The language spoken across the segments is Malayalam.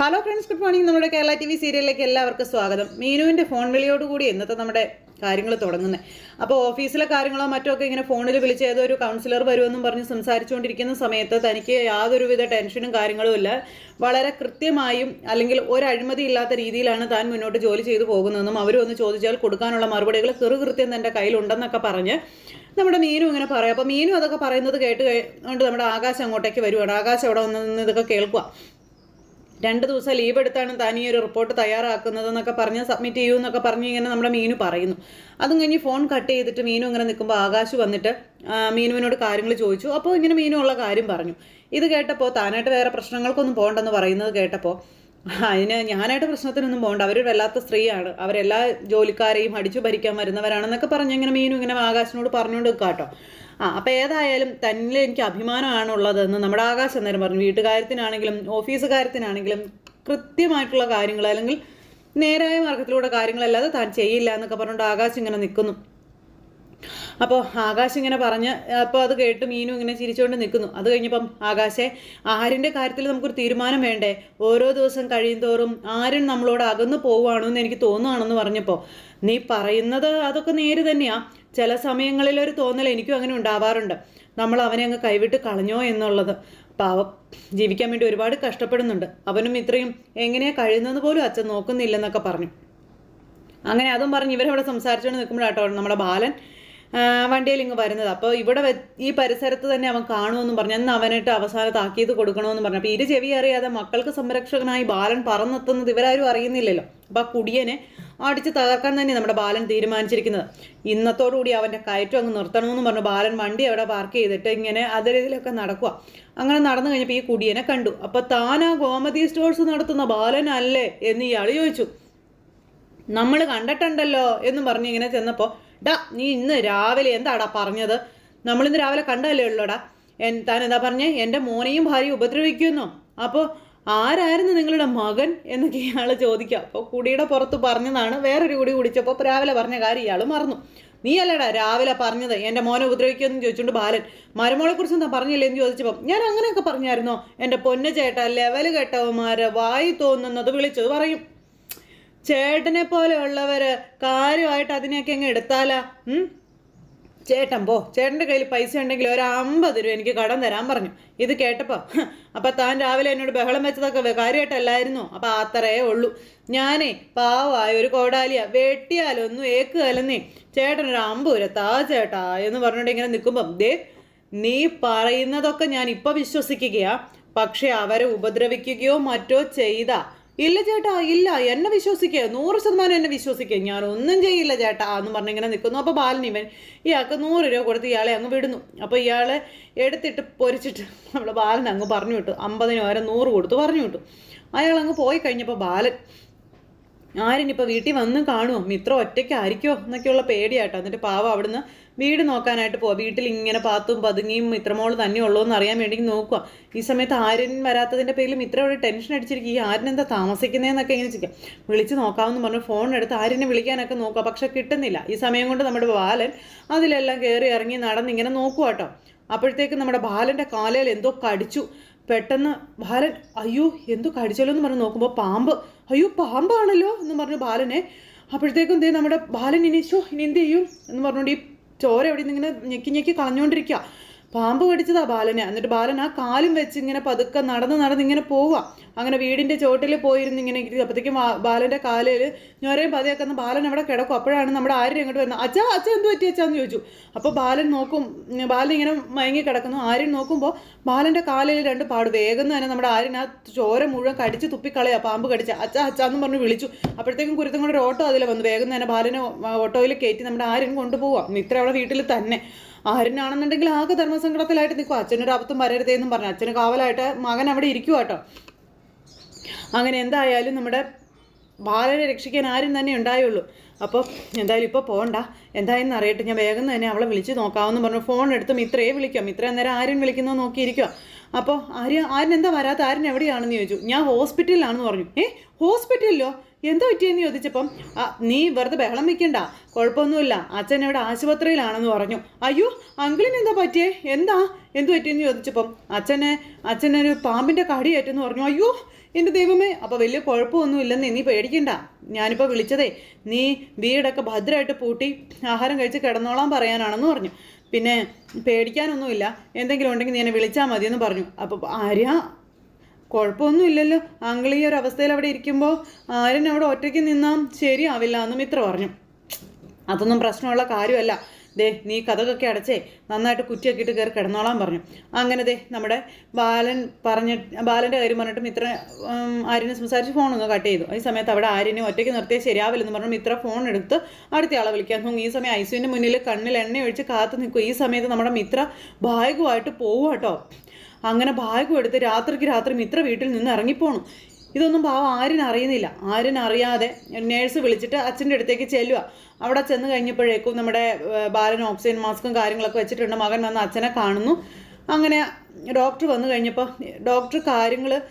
ഹലോ ഫ്രണ്ട്സ് ഗുഡ് മോർണിംഗ് നമ്മുടെ കേരള ടി വി സീരിയലിലേക്ക് എല്ലാവർക്കും സ്വാഗതം. മീനുവിന്റെ ഫോൺ വിളിയോടുകൂടി ഇന്നത്തെ നമ്മുടെ കാര്യങ്ങൾ തുടങ്ങുന്നത് അപ്പോൾ ഓഫീസിലെ കാര്യങ്ങളോ മറ്റോ ഒക്കെ ഇങ്ങനെ ഫോണിൽ വിളിച്ച് ഏതോ ഒരു കൗൺസിലർ വരുമെന്നും പറഞ്ഞ് സംസാരിച്ചുകൊണ്ടിരിക്കുന്ന സമയത്ത് തനിക്ക് യാതൊരുവിധ ടെൻഷനും കാര്യങ്ങളും ഇല്ല. വളരെ കൃത്യമായും അല്ലെങ്കിൽ ഒരു ഇല്ലാത്ത രീതിയിലാണ് താൻ മുന്നോട്ട് ജോലി ചെയ്തു പോകുന്നതെന്നും അവരും ചോദിച്ചാൽ കൊടുക്കാനുള്ള മറുപടികൾ കൃത്യം തന്റെ കയ്യിലുണ്ടെന്നൊക്കെ പറഞ്ഞ് നമ്മുടെ മീനു ഇങ്ങനെ പറയാം. അപ്പോൾ മീനു അതൊക്കെ പറയുന്നത് കേട്ട് കൊണ്ട് നമ്മുടെ ആകാശം അങ്ങോട്ടേക്ക് വരുവാണ്. ആകാശം അവിടെ വന്ന് ഇതൊക്കെ കേൾക്കുക രണ്ട് ദിവസം ലീവ് എടുത്താണ് താൻ ഈ ഒരു റിപ്പോർട്ട് തയ്യാറാക്കുന്നത് എന്നൊക്കെ പറഞ്ഞ് സബ്മിറ്റ് ചെയ്യൂ എന്നൊക്കെ പറഞ്ഞ് ഇങ്ങനെ നമ്മുടെ മീനു പറയുന്നു. അതും കഴിഞ്ഞ് ഫോൺ കട്ട് ചെയ്തിട്ട് മീനു ഇങ്ങനെ നിൽക്കുമ്പോൾ ആകാശ് വന്നിട്ട് മീനുവിനോട് കാര്യങ്ങൾ ചോദിച്ചു. അപ്പോൾ ഇങ്ങനെ മീനു ഉള്ള കാര്യം പറഞ്ഞു. ഇത് കേട്ടപ്പോൾ താനായിട്ട് വേറെ പ്രശ്നങ്ങൾക്കൊന്നും പോകണ്ടെന്ന് പറയുന്നത് കേട്ടപ്പോൾ അതിന് ഞാനായിട്ട് പ്രശ്നത്തിനൊന്നും പോകണ്ട അവരൊരു വല്ലാത്ത സ്ത്രീയാണ്. അവരെല്ലാ ജോലിക്കാരെയും അടിച്ചു ഭരിക്കാൻ വരുന്നവരാണെന്നൊക്കെ പറഞ്ഞ് ഇങ്ങനെ മീനു ഇങ്ങനെ ആകാശിനോട് പറഞ്ഞുകൊണ്ട് നിൽക്കാം കേട്ടോ ആ അപ്പോൾ ഏതായാലും തന്നിൽ എനിക്ക് അഭിമാനമാണുള്ളതെന്ന് നമ്മുടെ ആകാശം നേരം പറഞ്ഞു. വീട്ടുകാര്യത്തിനാണെങ്കിലും ഓഫീസ് കാര്യത്തിനാണെങ്കിലും കൃത്യമായിട്ടുള്ള കാര്യങ്ങൾ അല്ലെങ്കിൽ നേരായ മാർഗത്തിലൂടെ കാര്യങ്ങളല്ലാതെ താൻ ചെയ്യില്ല എന്നൊക്കെ പറഞ്ഞുകൊണ്ട് ആകാശം ഇങ്ങനെ നിൽക്കുന്നു. അപ്പോൾ ആകാശ് ഇങ്ങനെ പറഞ്ഞ് അപ്പോൾ അത് കേട്ട് മീനു ഇങ്ങനെ ചിരിച്ചുകൊണ്ട് നിൽക്കുന്നു. അത് കഴിഞ്ഞപ്പം ആകാശെ ആരിന്റെ കാര്യത്തിൽ നമുക്കൊരു തീരുമാനം വേണ്ടേ? ഓരോ ദിവസം കഴിയും തോറും ആരും നമ്മളോട് അകന്നു പോവുകയാണോ എന്ന് എനിക്ക് തോന്നുകയാണെന്ന് പറഞ്ഞപ്പോൾ. നീ പറയുന്നത് അതൊക്കെ നേര് തന്നെയാ. ചില സമയങ്ങളിൽ ഒരു തോന്നൽ എനിക്കും അങ്ങനെ ഉണ്ടാവാറുണ്ട്. നമ്മൾ അവനെ അങ്ങ് കൈവിട്ട് കളഞ്ഞോ എന്നുള്ളത്. പാവം ജീവിക്കാൻ വേണ്ടി ഒരുപാട് കഷ്ടപ്പെടുന്നുണ്ട്. അവനും ഇത്രയും എങ്ങനെയാ കഴിയുന്നത് പോലും അച്ഛൻ നോക്കുന്നില്ലെന്നൊക്കെ പറഞ്ഞു. അങ്ങനെ അതും പറഞ്ഞ് ഇവരവിടെ സംസാരിച്ചുകൊണ്ട് നിൽക്കുമ്പോഴാട്ടോ നമ്മുടെ ബാലൻ വണ്ടിയിൽ ഇങ്ങ് വരുന്നത്. അപ്പോൾ ഇവിടെ ഈ പരിസരത്ത് തന്നെ അവൻ കാണുമെന്ന് പറഞ്ഞു. അന്ന് അവനായിട്ട് അവസാനം താക്കീത് കൊടുക്കണമെന്ന് പറഞ്ഞു. അപ്പോൾ ഇരു ചെവി അറിയാതെ മക്കൾക്ക് സംരക്ഷകനായി ബാലൻ പറന്നെത്തുന്നത് ഇവരാരും അറിയുന്നില്ലല്ലോ. അപ്പോൾ ആ കുടിയനെ അടിച്ച് തകർക്കാൻ തന്നെ നമ്മുടെ ബാലൻ തീരുമാനിച്ചിരിക്കുന്നത്. ഇന്നത്തോടുകൂടി അവന്റെ കയറ്റം അങ്ങ് നിർത്തണമെന്ന് പറഞ്ഞു. ബാലൻ വണ്ടി അവിടെ പാർക്ക് ചെയ്തിട്ട് ഇങ്ങനെ അതിലൊക്കെ നടക്കുക അങ്ങനെ നടന്നു കഴിഞ്ഞപ്പോൾ ഈ കുടിയനെ കണ്ടു. അപ്പോൾ ആ ഗോമതി സ്റ്റോഴ്സ് നടത്തുന്ന ബാലനല്ലേ എന്ന് ഇയാൾ ചോദിച്ചു. നമ്മൾ കണ്ടിട്ടുണ്ടല്ലോ എന്ന് പറഞ്ഞ് ഇങ്ങനെ ചെന്നപ്പോൾ ഡാ നീ ഇന്ന് രാവിലെ എന്താടാ പറഞ്ഞത്? നമ്മളിന്ന് രാവിലെ കണ്ടല്ലേ ഉള്ളൂടാ? എൻ താൻ എന്താ പറഞ്ഞേ? എന്റെ മോനെയും ഭാര്യയും ഉപദ്രവിക്കുന്നു. അപ്പോൾ ആരായിരുന്നു നിങ്ങളുടെ മകൻ എന്നൊക്കെ ഇയാൾ ചോദിക്കുക. അപ്പോൾ കുടിയുടെ പുറത്ത് പറഞ്ഞതാണ്. വേറൊരു കുടി കുടിച്ചപ്പോൾ രാവിലെ പറഞ്ഞ കാര്യം ഇയാൾ മറന്നു. നീ അല്ലടാ രാവിലെ പറഞ്ഞത്. എന്റെ മോനെ ഉപദ്രവിക്കുമെന്ന് ചോദിച്ചുകൊണ്ട് ബാലൻ. മരുമോളെ കുറിച്ച് എന്താ പറഞ്ഞില്ലേ? എന്ന് ചോദിച്ചപ്പോൾ ഞാൻ അങ്ങനെയൊക്കെ പറഞ്ഞായിരുന്നോ? എന്റെ പൊന്ന ചേട്ട ലെവൽ കെട്ടവന്മാരെ വായി തോന്നുന്നത് വിളിച്ചത് പറയും. ചേട്ടനെ പോലെയുള്ളവര് കാര്യമായിട്ട് അതിനെയൊക്കെ അങ്ങ് എടുത്താലാ? ചേട്ടൻ പോ. ചേട്ടന്റെ കയ്യിൽ പൈസ ഉണ്ടെങ്കിൽ ഒരു അമ്പത് രൂപ എനിക്ക് കടം തരാൻ പറഞ്ഞു. ഇത് കേട്ടപ്പോൾ അപ്പം താൻ രാവിലെ എന്നോട് ബഹളം വെച്ചതൊക്കെ കാര്യമായിട്ടല്ലായിരുന്നു അപ്പം അത്രയേ ഉള്ളൂ. ഞാനേ പാവമായ ഒരു കോടാലിയ. വെട്ടിയാലൊന്നും ഏക്കുകയല്ലെന്നേ. ചേട്ടൻ ഒരു അമ്പൂര താ ചേട്ടാ എന്ന് പറഞ്ഞിട്ട് ഇങ്ങനെ നിൽക്കുമ്പം ദേ നീ പറയുന്നതൊക്കെ ഞാൻ ഇപ്പം വിശ്വസിക്കുകയാ. പക്ഷെ അവരെ ഉപദ്രവിക്കുകയോ മറ്റോ ചെയ്താ. ഇല്ല ചേട്ടാ ഇല്ല. എന്നെ വിശ്വസിക്കുക നൂറ് ശതമാനം എന്നെ വിശ്വസിക്കുക ഞാൻ ഒന്നും ചെയ്യില്ല ചേട്ടാ. എന്ന് പറഞ്ഞ് ഇങ്ങനെ നിൽക്കുന്നു അപ്പോൾ ബാലൻ ഇവൻ ഇയാൾക്ക് നൂറ് രൂപ കൊടുത്ത് ഇയാളെ അങ്ങ് വിടുന്നു. അപ്പോൾ ഇയാളെ എടുത്തിട്ട് പൊരിച്ചിട്ട് നമ്മുടെ ബാലൻ അങ്ങ് പറഞ്ഞു വിട്ടു. അമ്പതിന് വരെ നൂറ് കൊടുത്ത് പറഞ്ഞു വിട്ടു. അയാൾ അങ്ങ് പോയി കഴിഞ്ഞപ്പോൾ ബാലൻ ആരിനിപ്പോൾ വീട്ടിൽ വന്ന് കാണുമോ മിത്ര ഒറ്റയ്ക്കായിരിക്കുമോ എന്നൊക്കെയുള്ള പേടിയാട്ടോ. എന്നിട്ട് പാവം അവിടുന്ന് വീട് നോക്കാനായിട്ട് പോവാം. വീട്ടിൽ ഇങ്ങനെ പാത്തും പതുങ്ങിയും ഇത്രമോൾ തന്നെ ഉള്ളൂ എന്ന് അറിയാൻ വേണ്ടി നോക്കുക ഈ സമയത്ത് ആര്യൻ വരാത്തതിന്റെ പേരിൽ ഇത്ര ഒരു ടെൻഷൻ അടിച്ചിരിക്കും ഈ ആര്യൻ എന്താ താമസിക്കുന്നതെന്നൊക്കെ ഇങ്ങനെ ചോദിക്കാം വിളിച്ച് നോക്കാമെന്ന് പറഞ്ഞ് ഫോൺ എടുത്ത് ആര്യനെ വിളിക്കാനൊക്കെ നോക്കുക പക്ഷെ കിട്ടുന്നില്ല. ഈ സമയം കൊണ്ട് നമ്മുടെ ബാലൻ അതിലെല്ലാം കയറി ഇറങ്ങി നടന്ന് ഇങ്ങനെ നോക്കുക കേട്ടോ. അപ്പോഴത്തേക്ക് നമ്മുടെ ബാലന്റെ കാലയിൽ എന്തോ കടിച്ചു. പെട്ടെന്ന് ബാലൻ അയ്യോ എന്തോ കടിച്ചല്ലോ എന്ന് പറഞ്ഞ് നോക്കുമ്പോൾ പാമ്പ്. അയ്യോ പാമ്പാണല്ലോ എന്ന് പറഞ്ഞു ബാലനെ. അപ്പോഴത്തേക്കും എന്തേ നമ്മുടെ ബാലൻ ഇനി ഇനി എന്ത് ചെയ്യും? എന്ന് പറഞ്ഞുകൊണ്ട് ഈ ചോര എവിടെ നിന്ന് ഇങ്ങനെ ഞെക്കി ഞെക്കി കളഞ്ഞുകൊണ്ടിരിക്കുക പാമ്പ് കടിച്ചതാ ബാലനെ. എന്നിട്ട് ബാലൻ ആ കാലും വെച്ച് ഇങ്ങനെ പതുക്കെ നടന്ന് നടന്ന് ഇങ്ങനെ പോവുക അങ്ങനെ വീടിന്റെ ചോട്ടിൽ പോയിരുന്ന് ഇങ്ങനെ അപ്പോഴത്തേക്കും ബാലന്റെ കാലിൽ ഞൊരയും പതയൊക്കെ ബാലൻ അവിടെ കിടക്കും. അപ്പോഴാണ് നമ്മുടെ ആര്യൻ അങ്ങോട്ട് വരുന്നത്. അച്ഛാ അച്ഛൻ എന്ത് പറ്റി അച്ഛാന്ന് ചോദിച്ചു. അപ്പോൾ ബാലൻ നോക്കും ബാലൻ ഇങ്ങനെ മയങ്ങി കിടക്കുന്നു. ആര്യൻ നോക്കുമ്പോൾ ബാലന്റെ കാലിൽ രണ്ട് പാട് വേഗം തന്നെ നമ്മുടെ ആര്യൻ ആ ചോര മുഴുവൻ കടിച്ച് തുപ്പിക്കളയാ പാമ്പ് കടിച്ച. അച്ഛാ അച്ഛാന്ന് പറഞ്ഞ് വിളിച്ചു. അപ്പോഴത്തേക്കും കുരുത്തം കൂടെ ഒരു ഓട്ടോ അതിൽ വന്നു. വേഗം തന്നെ ബാലനെ ഓട്ടോയിൽ കയറ്റി നമ്മുടെ ആര്യൻ കൊണ്ടുപോവാം. ഇത്ര അവിടെ വീട്ടിൽ തന്നെ. ആര്യനാണെന്നുണ്ടെങ്കിൽ ആകെ ധർമ്മസങ്കടത്തിലായിട്ട് നിൽക്കും. അച്ഛനൊരു അബദ്ധം വരരുതേന്നും പറഞ്ഞു. അച്ഛന് കാവലായിട്ട് മകൻ അവിടെ ഇരിക്കുക കേട്ടോ അങ്ങനെ എന്തായാലും നമ്മുടെ ബാലനെ രക്ഷിക്കാൻ ആരും തന്നെ ഉണ്ടായുള്ളൂ. അപ്പോൾ എന്തായാലും ഇപ്പോൾ പോകണ്ട എന്തായെന്ന് അറിയട്ടെ. ഞാൻ വേഗം തന്നെ അവളെ വിളിച്ച് നോക്കാമെന്ന് പറഞ്ഞു. ഫോൺ എടുത്ത് മിത്രയെ വിളിക്കാം. മിത്ര അന്നേരം ആരും വിളിക്കുന്നോ നോക്കിയിരിക്കുക അപ്പോൾ ആര്യ ആര്യൻ എന്താ വരാത്ത? ആര്യൻ എവിടെയാണെന്ന് ചോദിച്ചു. ഞാൻ ഹോസ്പിറ്റലിലാണെന്ന് പറഞ്ഞു. ഏ? ഹോസ്പിറ്റലിലോ? എന്താ പറ്റിയെന്ന് ചോദിച്ചപ്പം നീ വെറുതെ ബഹളം വെക്കണ്ട. കുഴപ്പമൊന്നുമില്ല. അച്ഛൻ ഇവിടെ ആശുപത്രിയിലാണെന്ന് പറഞ്ഞു. അയ്യോ അങ്കിളിന് എന്താ പറ്റിയേ? എന്താ? എന്ത് പറ്റിയെന്ന് ചോദിച്ചപ്പം അച്ഛനെ അച്ഛനൊരു പാമ്പിന്റെ കടിയേറ്റെന്ന് പറഞ്ഞു. അയ്യോ എന്റെ ദൈവമേ അപ്പോൾ വലിയ കുഴപ്പമൊന്നുമില്ലെന്ന് നീ പേടിക്കണ്ട. ഞാനിപ്പോൾ വിളിച്ചതേ നീ വീടൊക്കെ ഭദ്രമായിട്ട് പൂട്ടി ആഹാരം കഴിച്ച് കിടന്നോളാൻ പറയാനാണെന്ന് പറഞ്ഞു. പിന്നെ പേടിക്കാനൊന്നുമില്ല. എന്തെങ്കിലും ഉണ്ടെങ്കിൽ നീ എന്നെ വിളിച്ചാൽ മതിയെന്ന് പറഞ്ഞു. അപ്പോൾ ആര്യ കുഴപ്പമൊന്നുമില്ലല്ലോ. അങ്കിൾ ഈ ഒരു അവസ്ഥയിൽ അവിടെ ഇരിക്കുമ്പോൾ ആരും അവിടെ ഒറ്റയ്ക്ക് നിന്നാൽ ശരിയാവില്ല എന്ന് മിത്ര പറഞ്ഞു. അതൊന്നും പ്രശ്നമുള്ള കാര്യമല്ല. ദേ നീ കഥകൊക്കെ അടച്ചേ നന്നായിട്ട് കുറ്റിയൊക്കെ കയറി കിടന്നോളാൻ പറഞ്ഞു. അങ്ങനെ ദേ നമ്മുടെ ബാലൻ പറഞ്ഞ ബാലന്റെ കാര്യം പറഞ്ഞിട്ട് മിത്ര ആര്യനെ സംസാരിച്ച് ഫോണൊന്ന് കട്ട് ചെയ്തു. ഈ സമയത്ത് അവിടെ ആര്യനെ ഒറ്റയ്ക്ക് നിർത്തിയാൽ ശരിയാവില്ലെന്ന് പറഞ്ഞു മിത്ര ഫോൺ എടുത്ത് അടുത്ത ആളെ വിളിക്കാൻ ഈ സമയം ഐസുവിന്റെ മുന്നിൽ കണ്ണിൽ എണ്ണ ഒഴിച്ച് കാത്തു നിൽക്കും ഈ സമയത്ത് നമ്മുടെ മിത്ര ബാഗുമായിട്ട് പോവുക കേട്ടോ അങ്ങനെ ബാഗും എടുത്ത് രാത്രിക്ക് രാത്രി മിത്ര വീട്ടിൽ നിന്ന് ഇറങ്ങിപ്പോണു. ഇതൊന്നും പാവം ആരും അറിയുന്നില്ല. ആരും അറിയാതെ നേഴ്സ് വിളിച്ചിട്ട് അച്ഛന്റെ അടുത്തേക്ക് ചെല്ലുക. അവിടെ ചെന്ന് കഴിഞ്ഞപ്പോഴേക്കും നമ്മുടെ ബാലൻ ഓക്സിജൻ മാസ്കും കാര്യങ്ങളൊക്കെ വെച്ചിട്ടുണ്ട്. മകൻ വന്ന് അച്ഛനെ കാണുന്നു. അങ്ങനെ ഡോക്ടർ വന്നു കഴിഞ്ഞപ്പോൾ ഡോക്ടർ കാര്യങ്ങൾ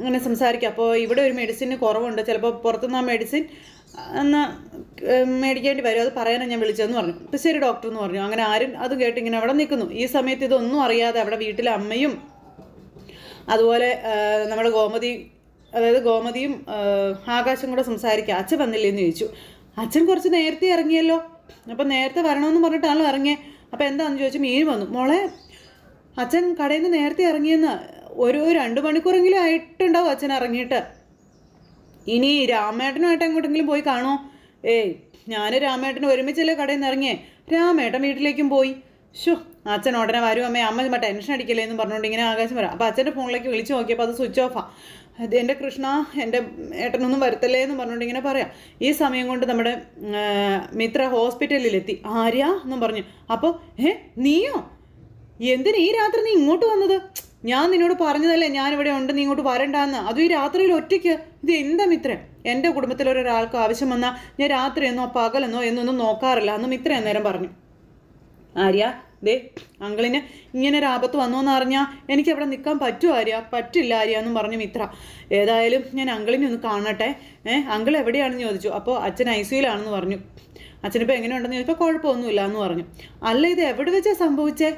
ഇങ്ങനെ സംസാരിക്കുക അപ്പോൾ ഇവിടെ ഒരു മെഡിസിന് കുറവുണ്ട്. ചിലപ്പോൾ പുറത്തുനിന്ന് ആ മെഡിസിൻ എന്ന മേടിക്കേണ്ടി വരും. അത് പറയാനാണ് ഞാൻ വിളിച്ചതെന്ന് പറഞ്ഞു. അപ്പോൾ ശരി ഡോക്ടർ എന്ന് പറഞ്ഞു. അങ്ങനെ ആരും അത് കേട്ട് ഇങ്ങനെ അവിടെ നിൽക്കുന്നു. ഈ സമയത്ത് ഇതൊന്നും അറിയാതെ അവിടെ വീട്ടിലെ അമ്മയും അതുപോലെ നമ്മുടെ ഗോമതി അതായത് ഗോമതിയും ആകാശം കൂടെ സംസാരിക്കുക. അച്ഛൻ വന്നില്ലേന്ന് ചോദിച്ചു. അച്ഛൻ കുറച്ച് നേരത്തെ ഇറങ്ങിയല്ലോ. അപ്പം നേരത്തെ വരണമെന്ന് പറഞ്ഞിട്ടാണല്ലോ ഇറങ്ങിയത് അപ്പോൾ എന്താണെന്ന് ചോദിച്ചു? മീൻ വന്നു. മോളെ അച്ഛൻ കടയിൽ നിന്ന് നേരത്തെ ഇറങ്ങിയെന്ന്. ഒരു രണ്ട് മണിക്കൂറെങ്കിലും ആയിട്ടുണ്ടാവും അച്ഛൻ ഇറങ്ങിയിട്ട്. ഇനി രാമേട്ടനുമായിട്ട് എങ്ങോട്ടെങ്കിലും പോയി കാണോ? ഏയ് ഞാൻ രാമേട്ടൻ ഒരുമിച്ചല്ലേ കടയിൽ നിന്ന് ഇറങ്ങിയേ. രാമേട്ടൻ വീട്ടിലേക്കും പോയി. ഷോ അച്ഛൻ ഉടനെ വരും അമ്മേ. അമ്മ ചുമ്മാ ടെൻഷൻ അടിക്കില്ലേ എന്ന് പറഞ്ഞുകൊണ്ട് ഇങ്ങനെ ആകാശം വരാം. അപ്പോൾ അച്ഛന്റെ ഫോണിലേക്ക് വിളിച്ച് നോക്കിയപ്പോൾ അത് സ്വിച്ച് ഓഫാണ് അത് എന്റെ കൃഷ്ണ എന്റെ ഏട്ടനൊന്നും വരുത്തല്ലേ എന്ന് പറഞ്ഞുകൊണ്ട് ഇങ്ങനെ പറയാം. ഈ സമയം കൊണ്ട് നമ്മുടെ മിത്ര ഹോസ്പിറ്റലിലെത്തി. ആര്യ എന്നും പറഞ്ഞു. അപ്പോൾ ഏ നീയോ? എന്തിനാ ഈ രാത്രി നീ ഇങ്ങോട്ട് വന്നത്? ഞാൻ നിന്നോട് പറഞ്ഞതല്ലേ ഞാൻ ഇവിടെ ഉണ്ട് നീ ഇങ്ങോട്ട് വരണ്ടാന്ന്. അതും ഈ രാത്രിയിൽ ഒറ്റയ്ക്ക്? ഇത് എന്താ മിത്രൻ എന്റെ കുടുംബത്തിലൊരാൾക്ക് ആവശ്യം വന്നാൽ ഞാൻ രാത്രി എന്നോ പകലെന്നോ എന്നൊന്നും നോക്കാറില്ല അന്ന് മിത്ര അന്നേരം പറഞ്ഞു. ആര്യ ദേ അങ്കിളിന് ഇങ്ങനെ ഒരു ആപത്ത് വന്നോന്ന് അറിഞ്ഞാൽ എനിക്ക് അവിടെ നിൽക്കാൻ പറ്റുമോ ആര്യ? പറ്റില്ല ആര്യ എന്നും പറഞ്ഞു മിത്ര. ഏതായാലും ഞാൻ അങ്കിളിനെ ഒന്ന് കാണട്ടെ. ഏഹ് അങ്കിൾ എവിടെയാണെന്ന് ചോദിച്ചു. അപ്പോൾ അച്ഛൻ ഐ സിയിലാണെന്ന് പറഞ്ഞു. അച്ഛനിപ്പോൾ എങ്ങനെയുണ്ടെന്ന് ചോദിച്ചപ്പോൾ കുഴപ്പമൊന്നുമില്ല എന്ന് പറഞ്ഞു. അല്ല ഇത് എവിടെ വെച്ചാൽ സംഭവിച്ചേ?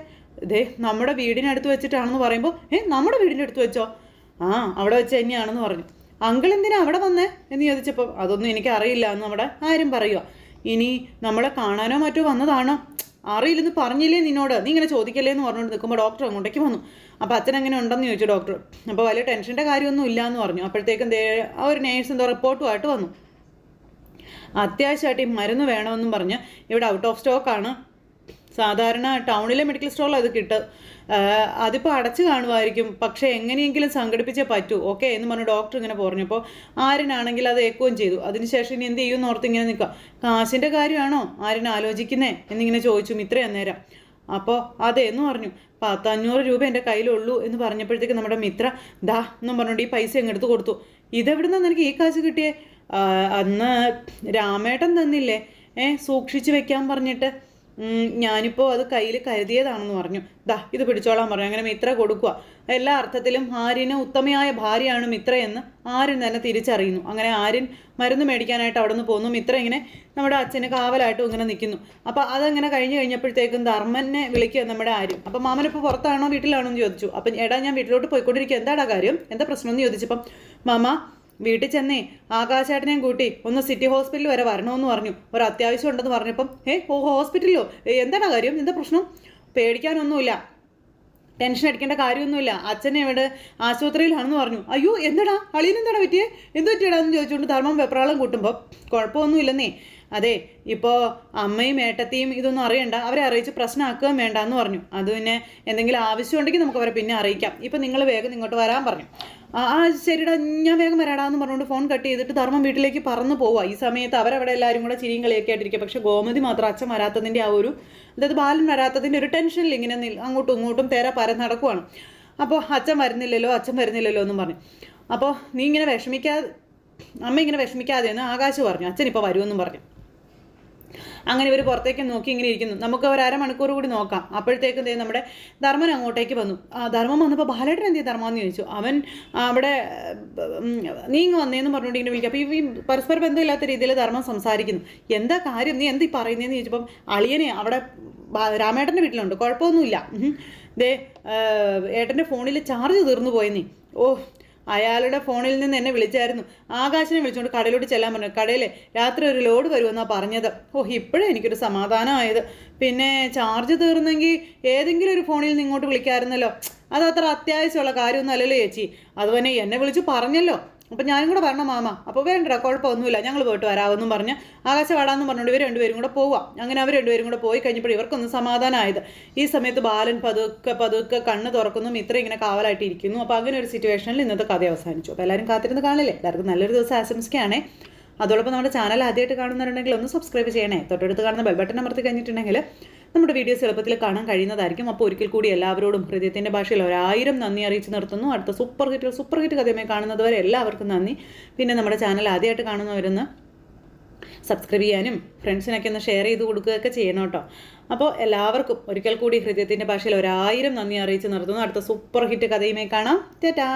ദേ നമ്മുടെ വീടിനടുത്ത് വെച്ചിട്ടാണെന്ന് പറയുമ്പോൾ ഏ നമ്മുടെ വീടിന്റെ അടുത്ത് വെച്ചോ? ആ അവിടെ വെച്ച് തന്നെയാണെന്ന് പറഞ്ഞു. അങ്കിൾ എന്തിനാ അവിടെ വന്നേ? എന്ന് ചോദിച്ചപ്പോൾ അതൊന്നും എനിക്ക് അറിയില്ല എന്ന് നമ്മുടെ ആരും പറയുക. ഇനി നമ്മളെ കാണാനോ മറ്റോ വന്നതാണോ? അറിയില്ലെന്ന് പറഞ്ഞില്ലേ നിന്നോട്? നീ ഇങ്ങനെ ചോദിക്കല്ലേ? എന്ന് പറഞ്ഞുകൊണ്ട് നിൽക്കുമ്പോൾ ഡോക്ടർ അങ്ങോട്ടേക്ക് വന്നു. അപ്പോൾ അച്ഛൻ എങ്ങനെ ഉണ്ടെന്ന് ചോദിച്ചു ഡോക്ടർ? അപ്പോൾ വലിയ ടെൻഷന്റെ കാര്യമൊന്നും ഇല്ല എന്ന് പറഞ്ഞു. അപ്പോഴത്തേക്കും ആ ഒരു നേഴ്സ് എന്തോ റിപ്പോർട്ടുമായിട്ട് വന്നു. അത്യാവശ്യമായിട്ട് ഈ മരുന്ന് വേണമെന്നും പറഞ്ഞ് ഇവിടെ ഔട്ട് ഓഫ് സ്റ്റോക്കാണ് സാധാരണ ടൗണിലെ മെഡിക്കൽ സ്റ്റോറിൽ അത് കിട്ടും. അതിപ്പോൾ അടച്ചു കാണുമായിരിക്കും. പക്ഷേ എങ്ങനെയെങ്കിലും സംഘടിപ്പിച്ചേ പറ്റൂ. ഓക്കെ എന്ന് പറഞ്ഞു ഡോക്ടർ ഇങ്ങനെ പറഞ്ഞപ്പോൾ ആര്യനാണെങ്കിൽ അത് ഏക്കുകയും ചെയ്തു. അതിനുശേഷം ഇനി എന്ത് ചെയ്യുമെന്ന് ഓർത്ത് ഇങ്ങനെ നിൽക്കുക. കാശിന്റെ കാര്യമാണോ ആര്യൻ ആലോചിക്കുന്നേ? എന്നിങ്ങനെ ചോദിച്ചു മിത്ര അന്നേരം അപ്പോൾ അതെ എന്ന് പറഞ്ഞു. പത്തഞ്ഞൂറ് രൂപ എന്റെ കയ്യിലുള്ളൂ എന്ന് പറഞ്ഞപ്പോഴത്തേക്ക് നമ്മുടെ മിത്ര ദാ എന്നും പറഞ്ഞുകൊണ്ട് ഈ പൈസ എങ്ങെടുത്ത് കൊടുത്തു. ഇതെവിടുന്നാണ് നിനക്ക് ഈ കാശ് കിട്ടിയേ? അന്ന് രാമേട്ടൻ തന്നില്ലേ? ഏ സൂക്ഷിച്ചു വെക്കാൻ പറഞ്ഞിട്ട്. ഞാനിപ്പോൾ അത് കയ്യിൽ കരുതിയതാണെന്ന് പറഞ്ഞു. ദാ ഇത് പിടിച്ചോളാൻ പറഞ്ഞു. അങ്ങനെ മിത്ര കൊടുക്കുക എല്ലാ അർത്ഥത്തിലും ആര്യന് ഉത്തമയായ ഭാര്യയാണ് മിത്ര എന്ന് ആര്യൻ തന്നെ തിരിച്ചറിയുന്നു. അങ്ങനെ ആര്യൻ മരുന്ന് മേടിക്കാനായിട്ട് അവിടെ നിന്ന് പോകുന്നു മിത്ര ഇങ്ങനെ നമ്മുടെ അച്ഛന് കാവലായിട്ടും ഇങ്ങനെ നിൽക്കുന്നു. അപ്പോൾ അതങ്ങനെ കഴിഞ്ഞ് കഴിഞ്ഞപ്പോഴത്തേക്കും ധർമ്മനെ വിളിക്കുക നമ്മുടെ ആര്യം അപ്പോൾ മാമനിപ്പോൾ പുറത്താണോ വീട്ടിലാണോ എന്ന് ചോദിച്ചു. അപ്പം എടാ ഞാൻ വീട്ടിലോട്ട് പോയിക്കൊണ്ടിരിക്കുക എന്താടാ കാര്യം? എന്താ പ്രശ്നം എന്ന് ചോദിച്ചപ്പം മാമ വീട്ടിൽ ചെന്നേ ആകാശേട്ടനെയും കൂട്ടി ഒന്ന് സിറ്റി ഹോസ്പിറ്റലിൽ വരെ വരണമെന്ന് പറഞ്ഞു. ഒരു അത്യാവശ്യം ഉണ്ടെന്ന് പറഞ്ഞപ്പം ഏ ഓ ഹോസ്പിറ്റലിലോ? എന്താണ് കാര്യം? എന്താ പ്രശ്നം? പേടിക്കാനൊന്നുമില്ല. ടെൻഷൻ അടിക്കേണ്ട കാര്യമൊന്നുമില്ല. അച്ഛൻ ഇവിടെ ആശുപത്രിയിലാണെന്ന് പറഞ്ഞു. അയ്യോ എന്താടാ? അളിയനെന്താടാ പറ്റിയേ? എന്ത് പറ്റിയടാ എന്ന് ചോദിച്ചുകൊണ്ട് ധർമ്മം വെപ്രാളം കൂട്ടുമ്പോൾ കുഴപ്പമൊന്നുമില്ലെന്നേ. അതെ ഇപ്പോൾ അമ്മയും ഏട്ടത്തെയും ഇതൊന്നും അറിയണ്ട. അവരെ അറിയിച്ച് പ്രശ്നമാക്കുകയും വേണ്ട എന്ന് പറഞ്ഞു. അത് പിന്നെ എന്തെങ്കിലും ആവശ്യമുണ്ടെങ്കിൽ നമുക്ക് അവരെ പിന്നെ അറിയിക്കാം. ഇപ്പം നിങ്ങൾ വേഗം ഇങ്ങോട്ട് വരാൻ പറഞ്ഞു. ആ ശരിടാ ഞാൻ വേഗം വരാടാ എന്ന് പറഞ്ഞുകൊണ്ട് ഫോൺ കട്ട് ചെയ്തിട്ട് ധർമ്മം വീട്ടിലേക്ക് പറന്ന് പോവുക ഈ സമയത്ത് അവരവിടെ എല്ലാവരും കൂടെ ചിരിയും കളിയൊക്കെ ആയിട്ടിരിക്കുക പക്ഷെ ഗോമതി മാത്രം അച്ഛൻ വരാത്തതിന്റെ ആ ഒരു അതായത് ബാലൻ വരാത്തതിന്റെ ഒരു ടെൻഷനിൽ ഇങ്ങനെ അങ്ങോട്ടും ഇങ്ങോട്ടും തേര പര നടക്കുവാണ്. അപ്പോൾ അച്ഛൻ വരുന്നില്ലല്ലോ അച്ഛൻ വരുന്നില്ലല്ലോ എന്നും പറഞ്ഞു. അപ്പോൾ നീ ഇങ്ങനെ വിഷമിക്കാതെ അമ്മ ഇങ്ങനെ വിഷമിക്കാതെ എന്ന് ആകാശ് പറഞ്ഞു. അച്ഛൻ ഇപ്പോൾ വരുമെന്നും പറഞ്ഞു. അങ്ങനെ ഇവർ പുറത്തേക്ക് നോക്കി ഇങ്ങനെ ഇരിക്കുന്നു. നമുക്ക് ഒരു അരമണിക്കൂർ കൂടി നോക്കാം. അപ്പോഴത്തേക്കും ദേ നമ്മുടെ ധർമ്മൻ അങ്ങോട്ടേക്ക് വന്നു. ആ ധർമ്മം വന്നപ്പോൾ ബാലേട്ടൻ എന്ത് ധർമ്മം എന്ന് ചോദിച്ചു. അവൻ അവിടെ നീങ്ങ് വന്നേന്ന് പറഞ്ഞുകൊണ്ട് ഇങ്ങനെ വിളിക്കും അപ്പോൾ ഈ പരസ്പര ബന്ധമില്ലാത്ത രീതിയിൽ ധർമ്മം സംസാരിക്കുന്നു. എന്താ കാര്യം? നീ എന്ത് ഈ പറയുന്നതെന്ന് ചോദിച്ചപ്പം അളിയനെ അവിടെ രാമേട്ടന്റെ വീട്ടിലുണ്ട്. കുഴപ്പമൊന്നുമില്ല. ദേ ഏട്ടന്റെ ഫോണിൽ ചാർജ് തീർന്നു പോയെന്നേ. ഓ അയാളുടെ ഫോണിൽ നിന്ന് എന്നെ വിളിച്ചായിരുന്നു. ആകാശനെ വിളിച്ചുകൊണ്ട് കടയിലോട്ട് ചെല്ലാൻ പറഞ്ഞു. കടയിൽ രാത്രി ഒരു ലോഡ് വരുമെന്നാണ് പറഞ്ഞത്. ഓ ഇപ്പോഴേ എനിക്കൊരു സമാധാനമായത്. പിന്നെ ചാർജ് തീർന്നെങ്കിൽ ഏതെങ്കിലും ഒരു ഫോണിൽ നിന്ന് ഇങ്ങോട്ട് വിളിക്കാമായിരുന്നല്ലോ അത് അത്ര അത്യാവശ്യമുള്ള കാര്യമൊന്നും അല്ലല്ലോ ചേച്ചി. അതുപോലെ എന്നെ വിളിച്ച് പറഞ്ഞല്ലോ. അപ്പം ഞാനും കൂടെ വരണം മാമ. അപ്പോൾ വേണ്ട കുഴപ്പമൊന്നുമില്ല. ഞങ്ങൾ പോയിട്ട് വരാമെന്നും പറഞ്ഞ് ആകാശവാടാന്ന് പറഞ്ഞുകൊണ്ട് ഇവർ രണ്ടുപേരും കൂടെ പോവാം. അങ്ങനെ അവർ രണ്ടുപേരും കൂടെ പോയി കഴിഞ്ഞപ്പോൾ ഇവർക്കൊന്ന് സമാധാനമായത് ഈ സമയത്ത് ബാലൻ പതുക്കെ പതുക്കെ കണ്ണ് തുറക്കുന്നു ഇത്ര ഇങ്ങനെ കാവലായിട്ട് ഇരിക്കുന്നു. അപ്പോൾ അങ്ങനെ ഒരു സിറ്റുവേഷനിൽ ഇന്നത്തെ കഥ അവസാനിച്ചു. അപ്പോൾ എല്ലാവരും കാത്തിരുന്ന് കാണില്ലേ? എല്ലാവർക്കും നല്ലൊരു ദിവസം ആശംസിക്കുകയാണേ. അതോടൊപ്പം നമ്മുടെ ചാനൽ ആദ്യമായിട്ട് കാണുന്നവരുണ്ടെങ്കിൽ ഒന്ന് സബ്സ്ക്രൈബ് ചെയ്യണേ. തൊട്ടടുത്ത് കാണുന്ന ബെൽ ബട്ടൺ അമർത്തി കഴിഞ്ഞിട്ടുണ്ടെങ്കിൽ നമ്മുടെ വീഡിയോസ് എളുപ്പത്തിൽ കാണാൻ കഴിയുന്നതായിരിക്കും. അപ്പോൾ ഒരിക്കൽ കൂടി എല്ലാവരോടും ഹൃദയത്തിന്റെ ഭാഷയിൽ ഒരായിരം നന്ദി അറിയിച്ച് നിർത്തുന്നു. അടുത്ത സൂപ്പർ ഹിറ്റ് സൂപ്പർ ഹിറ്റ് കഥയുമായി കാണുന്നത് വരെ എല്ലാവർക്കും നന്ദി. പിന്നെ നമ്മുടെ ചാനൽ ആദ്യമായിട്ട് കാണുന്നവരൊന്ന് സബ്സ്ക്രൈബ് ചെയ്യാനും ഫ്രണ്ട്സിനൊക്കെ ഒന്ന് ഷെയർ ചെയ്ത് കൊടുക്കുകയൊക്കെ ചെയ്യണം കേട്ടോ. അപ്പോൾ എല്ലാവർക്കും ഒരിക്കൽ കൂടി ഹൃദയത്തിന്റെ ഭാഷയിൽ ഒരായിരം നന്ദി അറിയിച്ച് നിർത്തുന്നു. അടുത്ത സൂപ്പർ ഹിറ്റ് കഥയുമായി കാണാം. ടാറ്റാ.